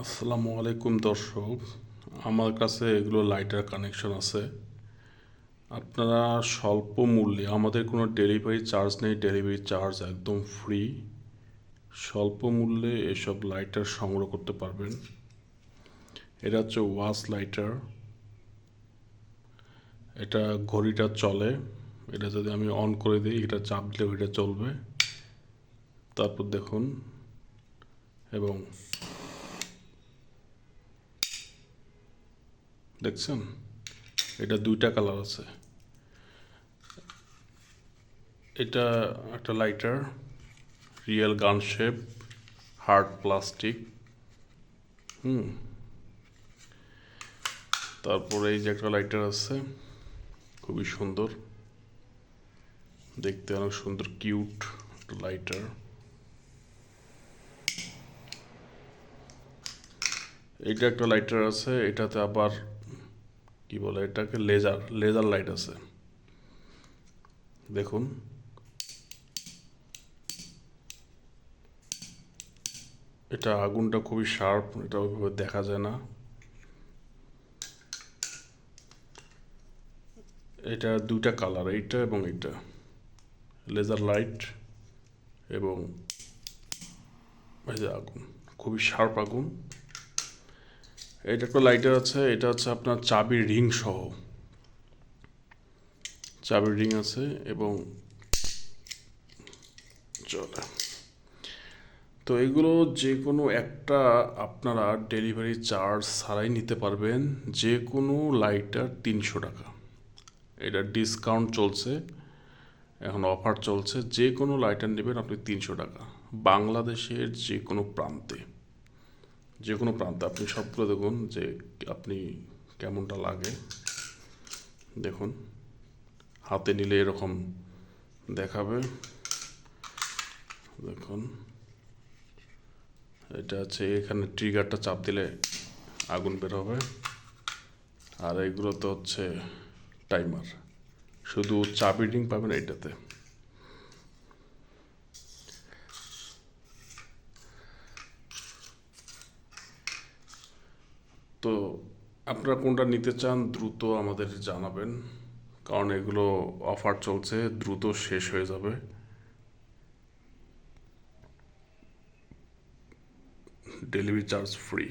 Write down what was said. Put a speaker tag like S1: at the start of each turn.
S1: আসসালামু আলাইকুম দর্শক, আমার কাছে এগুলো লাইটার কানেকশন আছে। আপনারা স্বল্প মূল্যে, আমাদের কোনো ডেলিভারি চার্জ নেই ডেলিভারি চার্জ একদম ফ্রি স্বল্প মূল্যে এসব লাইটার সংগ্রহ করতে পারবেন। এটা হচ্ছে ওয়াস লাইটার এটা ঘড়িটা চলে, এটা যদি আমি অন করে দিই, এটা চাপ দিলে ওইটা চলবে। তারপর দেখুন, এবং দেখছেন? এটা দুইটা কালার আছে। এটা একটা lighter real gun shape hard plastic hmm. তারপরে এই যে একটা লাইটার আছে, খুবই সুন্দর। দেখতে অনেক সুন্দর কিউট একটা লাইটার এইটা একটা লাইটার আছে, এটাতে আবার কি বলে এটাকে লেজার লেজার লাইট আছে। দেখুন। এটা আগুনটা খুবই শার্প এটা ওইভাবে দেখা যায় না। এটা দুইটা কালার এইটা এবং এইটা। লেজার লাইট এবং আগুন, খুবই শার্প আগুন। এটা একটা লাইটার আছে, এটা হচ্ছে আপনার চাবির রিং সহ। চাবির রিং আছে এবং চলে। তো এগুলো যে কোনো একটা আপনারা ডেলিভারি চার্জ ছাড়াই নিতে পারবেন যে কোনো লাইটার তিনশো টাকা। এটা ডিসকাউন্ট চলছে, এখন অফার চলছে যে কোনো লাইটার নেবেন আপনি তিনশো টাকা। বাংলাদেশের যে কোনো প্রান্তে। যে কোনো প্রান্তে, আপনি সবগুলো দেখুন যে আপনি কেমনটা লাগে। দেখুন, হাতে নিলে এরকম দেখাবে। দেখুন, এটা হচ্ছে, এখানে ট্রিগারটা চাপ দিলে আগুন বের হবে। আর এগুলো তো হচ্ছে টাইমার শুধু চাবি রিং পাবেন এইটাতে। তো আপনারা কোনটা নিতে চান দ্রুত আমাদের জানাবেন, কারণ এগুলো অফার চলছে, দ্রুত শেষ হয়ে যাবে। Delivery charge free.